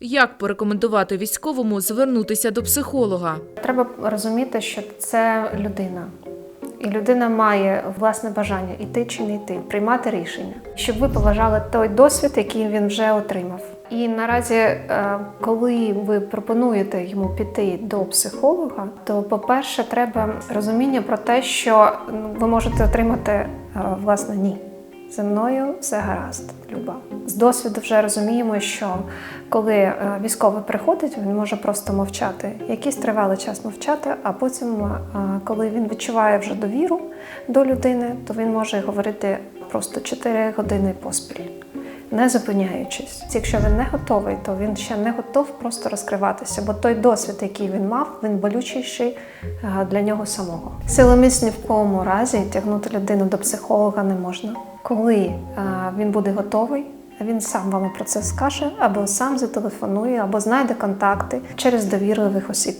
Як порекомендувати військовому звернутися до психолога? Треба розуміти, що це людина. І людина має власне бажання йти чи не йти, приймати рішення, щоб ви поважали той досвід, який він вже отримав. І наразі, е, коли ви пропонуєте йому піти до психолога, то, по-перше, треба розуміння про те, що ну, ви можете отримати е, власне ні. Зі мною все гаразд, Люба. З досвіду вже розуміємо, що коли е, військовий приходить, він може просто мовчати. Якийсь тривалий час мовчати, а потім, е, коли він відчуває вже довіру до людини, то він може говорити просто 4 години поспіль, не зупиняючись. Якщо він не готовий, то він ще не готов просто розкриватися, бо той досвід, який він мав, він болючіший е, для нього самого. Силоміць ні в кому разі тягнути людину до психолога не можна. Коли е, він буде готовий, він сам вам про це скаже, або сам зателефонує, або знайде контакти через довірливих осіб.